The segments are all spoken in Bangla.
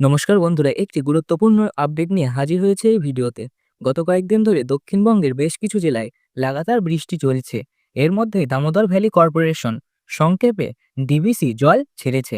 নমস্কার বন্ধুরা, একটি গুরুত্বপূর্ণ আপডেট নিয়ে হাজির হয়েছে এই ভিডিওতে। গত কয়েকদিন ধরে দক্ষিণবঙ্গের বেশ কিছু জেলায় লাগাতার বৃষ্টি চলছে। এর মধ্যে দামোদর ভ্যালি কর্পোরেশন সংক্ষেপে ডিবিসি জল ছেড়েছে।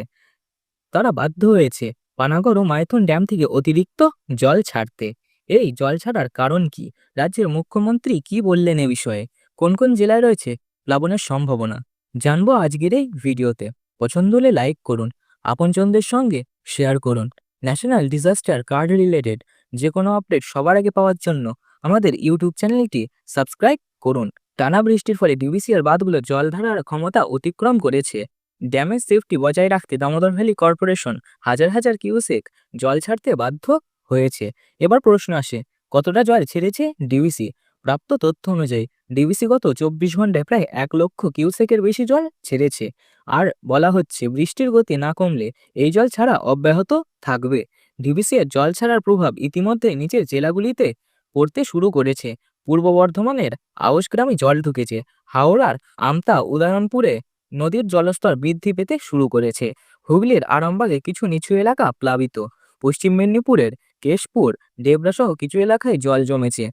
তারা বাধ্য হয়েছে পানাগড় ও মাইথন ড্যাম থেকে অতিরিক্ত জল ছাড়তে। এই জল ছাড়ার কারণ কি? রাজ্যের মুখ্যমন্ত্রী কি বললেন এ বিষয়ে? কোন কোন জেলায় রয়েছে প্লাবনের সম্ভাবনা? জানব আজকের এই ভিডিওতে। পছন্দ হলে লাইক করুন, আপনজনদের সঙ্গে শেয়ার করুন। ন্যাশনাল ডিজাস্টার কার্ড রিলেটেড যে কোনো আপডেট সবার আগে পাওয়ার জন্য আমাদের ইউটিউব চ্যানেলটি সাবস্ক্রাইব করুন। টানা বৃষ্টির ফলে ডিবিসিআর বাঁধগুলো জল ধারার ক্ষমতা অতিক্রম করেছে। ড্যামেজ সেফটি বজায় রাখতে দামোদর ভ্যালি কর্পোরেশন হাজার হাজার কিউসেক জল ছাড়তে বাধ্য হয়েছে। এবার প্রশ্ন আসে, কতটা জল ছেড়েছে ডিবিসি? প্রাপ্ত তথ্য অনুযায়ী ডিবিসি গত চব্বিশ ঘন্টায় প্রায় এক লক্ষ কিউসেকের বেশি জল ছেড়েছে। আর বলা হচ্ছে, বৃষ্টির গতি না কমলে এই জল ছাড়া অব্যাহত থাকবে। ডিবিসি এর জল ছাড়ার প্রভাব ইতিমধ্যে নিচের জেলাগুলিতে পড়তে শুরু করেছে। পূর্ব বর্ধমানের আউশ গ্রামে জল ঢুকেছে। হাওড়ার আমতা, উদয়নপুরে নদীর জলস্তর বৃদ্ধি পেতে শুরু করেছে। হুগলির আরামবাগে কিছু নিচু এলাকা প্লাবিত। পশ্চিম মেদিনীপুরের কেশপুর ডেবরাসহ কিছু এলাকায় জল জমেছে।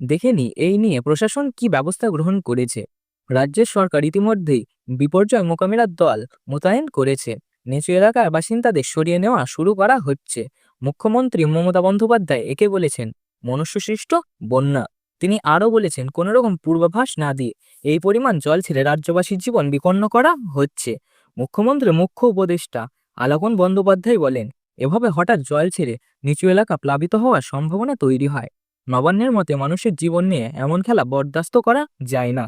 দেখে নি, এই নিয়ে প্রশাসন কি ব্যবস্থা গ্রহণ করেছে? রাজ্যের সরকার ইতিমধ্যেই বিপর্যয় মোকাবিলার দল মোতায়েন করেছে। নিচু এলাকার বাসিন্দাদের সরিয়ে নেওয়া শুরু করা হচ্ছে। মুখ্যমন্ত্রী মমতা বন্দ্যোপাধ্যায় একে বলেছেন, মনুষ্যসৃষ্ট বন্যা। তিনি আরও বলেছেন কোনো রকম পূর্বাভাস না দিয়ে এই পরিমাণ জল ছেড়ে রাজ্যবাসীর জীবন বিপন্ন করা হচ্ছে। মুখ্যমন্ত্রী মুখ্য উপদেষ্টা আলাপন বন্দ্যোপাধ্যায় বলেন, এভাবে হঠাৎ জল ছেড়ে নিচু এলাকা প্লাবিত হওয়ার সম্ভাবনা তৈরি হয়। নবান্নের মতে মানুষের জীবন নিয়ে এমন খেলা বরদাস্ত করা যায় না।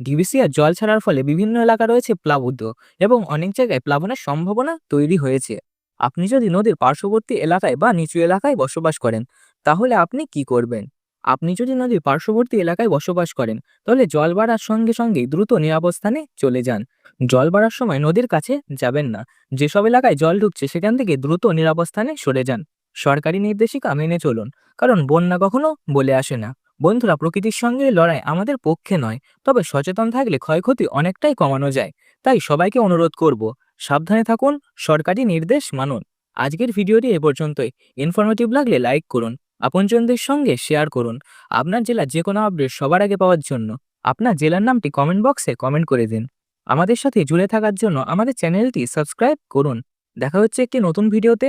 ডিবিসি আর জল ছাড়ার ফলে বিভিন্ন এলাকা রয়েছে প্লাবিত এবং অনেক জায়গায় প্লাবনের সম্ভাবনা তৈরি হয়েছে। আপনি যদি নদীর পার্শ্ববর্তী এলাকায় বা নিচু এলাকায় বসবাস করেন, তাহলে আপনি কি করবেন? আপনি যদি নদীর পার্শ্ববর্তী এলাকায় বসবাস করেন, তাহলে জল বাড়ার সঙ্গে সঙ্গেই দ্রুত নিরাপদ স্থানে চলে যান। জল বাড়ার সময় নদীর কাছে যাবেন না। যেসব এলাকায় জল ঢুকছে, সেখান থেকে দ্রুত নিরাপদ স্থানে সরে যান। সরকারি নির্দেশিকা মেনে চলুন, কারণ বন্যা কখনো বলে আসে না। বন্ধুরা, প্রকৃতির সঙ্গে লড়াই আমাদের পক্ষে নয়, তবে সচেতন থাকলে ক্ষয়ক্ষতি অনেকটাই কমানো যায়। তাই সবাইকে অনুরোধ করব, সাবধানে থাকুন, সরকারি নির্দেশ মানুন। আজকের ভিডিওটি এ পর্যন্তই। ইনফরমেটিভ লাগলে লাইক করুন, আপনজনদের সঙ্গে শেয়ার করুন। আপনার জেলার যে কোনো আপডেট সবার আগে পাওয়ার জন্য আপনার জেলার নামটি কমেন্ট বক্সে কমেন্ট করে দিন। আমাদের সাথে জুড়ে থাকার জন্য আমাদের চ্যানেলটি সাবস্ক্রাইব করুন। দেখা হচ্ছে একটি নতুন ভিডিওতে।